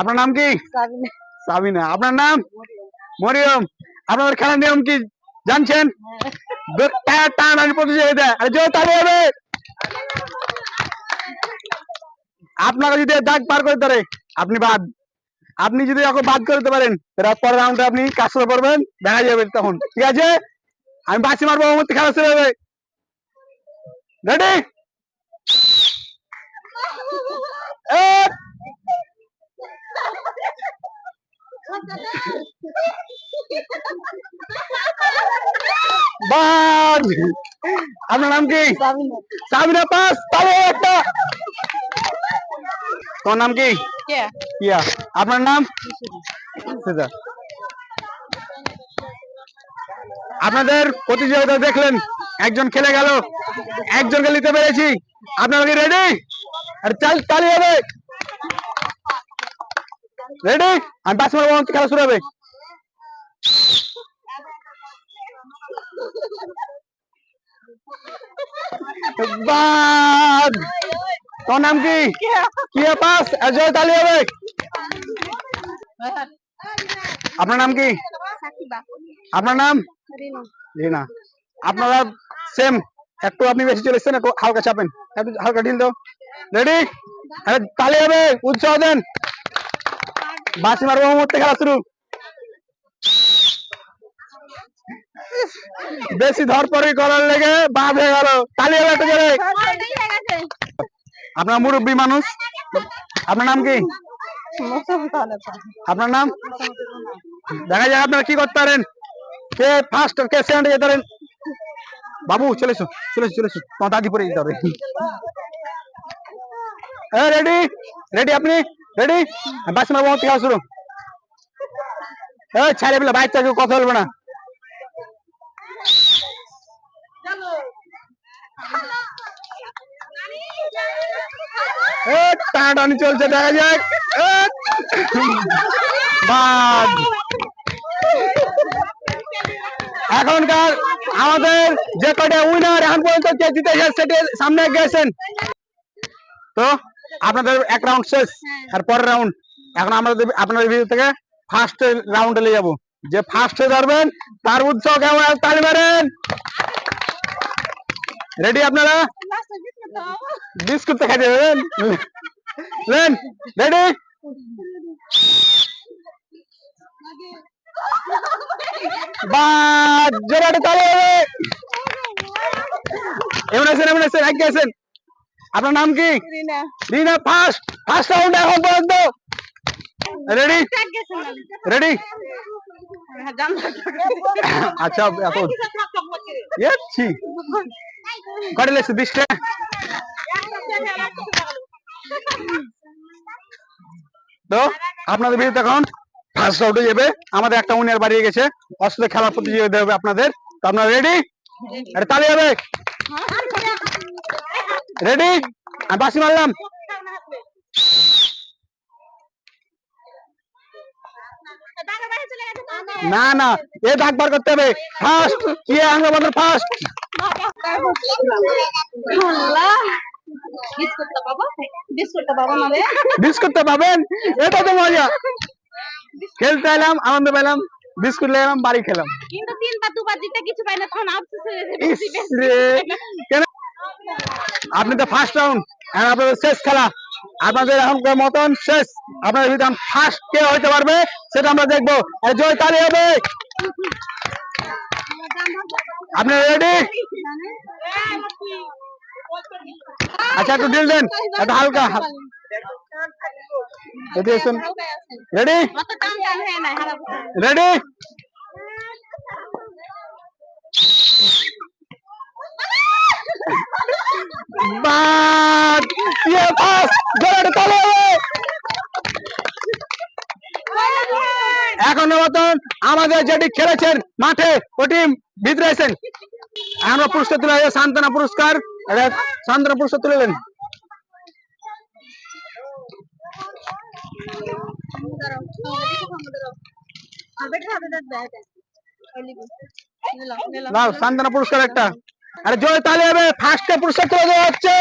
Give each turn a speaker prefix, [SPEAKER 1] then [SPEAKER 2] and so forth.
[SPEAKER 1] আপনার নাম কি?
[SPEAKER 2] সাবিনা।
[SPEAKER 1] আপনার নাম? মরিয়ম। আপনাদের খেলার নিয়ম কি জানছেন? প্রতিযোগিতা আরে জোরে হবে। আপনাকে যদি দাগ পার করতে পারে আপনি বাদ। আপনি যদি এখন বাদ করতে পারেন পরের রাউন্ডে আপনি কাজ শুরু করবেন দেখা যাবে তখন। ঠিক আছে? আমি বাঁচি মারবো আমার খেলা শুরু হবে। রেডি বাদ। আপনার নাম কি?
[SPEAKER 2] সাবিনা।
[SPEAKER 1] পাস তাহলে একটা। তোমার নাম কি? ইয়া আপনার নাম? আপনাদের প্রতিযোগিতা দেখলেন একজন খেলে গেল একজনকে নিতে পেরেছি। আপনারা কি রেডি আর চাল তালি হবে। রেডি আমি পাঁচ মিনিট খেলা শুরু হবে। তোর নাম কি? কি পাস? তালি হবে আপনার নাম কি? আপনার নাম?
[SPEAKER 2] রিনু।
[SPEAKER 1] আপনারা সেম একটু আপনি বেশি চলে এসছেন, একটু হালকা চাপেন। একটু হালকা ঢিল দাও। রেডি তালি হবে উৎসাহ দেন। বাসি মারবো খেলা শুরু। বেশি ধরপড়ি করার লেগে বাদ হয়ে গেল। তালি জোরে। আপনার মুরব্বী মানুষ? আপনার নাম কি? আপনার নাম? দেখা যাক আপনারা কি করতে পারেন। কে ফার্স্ট কে সেকেন্ড যেতে পারেন। বাবু, চলে এসো চলে এসো চলে এসো। তোমার দাদি পরে যেতে হবে। রেডি রেডি আপনি? রেডি বাস মারবো আমার থেকে শুরু ছাড়ে বলে বাইক চাকে কথা বলবে না। টানাটানি চলছে, দেখা যাক। এখনকার আমাদের যে কটা উইনার এখন পর্যন্ত কে জিতেছে সেটি সামনে গেছেন। তো, আপনাদের এক রাউন্ড শেষ, আর পরের রাউন্ড এখন আমাদের আপনাদের ভিতর থেকে ফার্স্ট রাউন্ডে নিয়ে যাব। যে ফার্স্টে ধরবেন তার উৎসব কেমন তালি মারেন। রেডি আপনারা? বিস্কুট তো খাইতে দেবেন লেন। রেডি? বা জোরে একটা তালি হবে। এমন আছেন এমন আছেন এক আছেন। আপনার নাম কি?
[SPEAKER 2] Rina.
[SPEAKER 1] Rina first first round এখন পর্যন্ত। রেডি রেডি আচ্ছা এত কটা লেগছে বিশটা তো আপনাদের বিরুদ্ধে এখন ফার্স্ট রাউন্ডে যাবে। আমাদের একটা উনিয়ার বাড়িয়ে গেছে। অস্ত্র খেলার প্রতিযোগিতা হবে আপনাদের। তো আপনারা রেডি আরে তালি হবে। রেডি আমি বাসি মারলাম। না না এ করতে হবে। ফার্স্ট কি আমাদের ফার্স্ট পাবেন? এটা তো মজা। খেলতে এলাম আনন্দ পেলাম বিস্কুট নিলাম বাড়ি খেলাম।
[SPEAKER 2] কিন্তু তিনবার দুবার দিতে কিছু পাই না তখন আফসোস হয়ে
[SPEAKER 1] ইস আপনি তো ফার্স্ট রাউন্ড আর আপনাদের শেষ খেলা। আপনাদের এখনকার মতন শেষ। আপনাদের ভিতরে ফার্স্ট কে হইতে পারবে, সেটা আমরা দেখব। আর জয় তালি হবে। আপনি রেডি আচ্ছা একটু ডিল দেন। একটু হালকা। এদিকে এসুন রেডি
[SPEAKER 2] অত টান টান হয়ে নাই হারা
[SPEAKER 1] রেডি বাদ ইয়ে পাস জোরে তালে এখনও মতন আমাদের যেটি খেলেছেন মাঠে ওটি ভিতরে আছেন আমরা পুরস্কার তুলে দেবো, সান্ত্বনা পুরস্কার। এটা সান্ত্বনা পুরস্কার তুলে দেন। সান্ত্বনা পুরস্কার একটা। আরে জয় তালে হবে ফার্স্টে পুরস্কার তুলে দেওয়া হচ্ছে।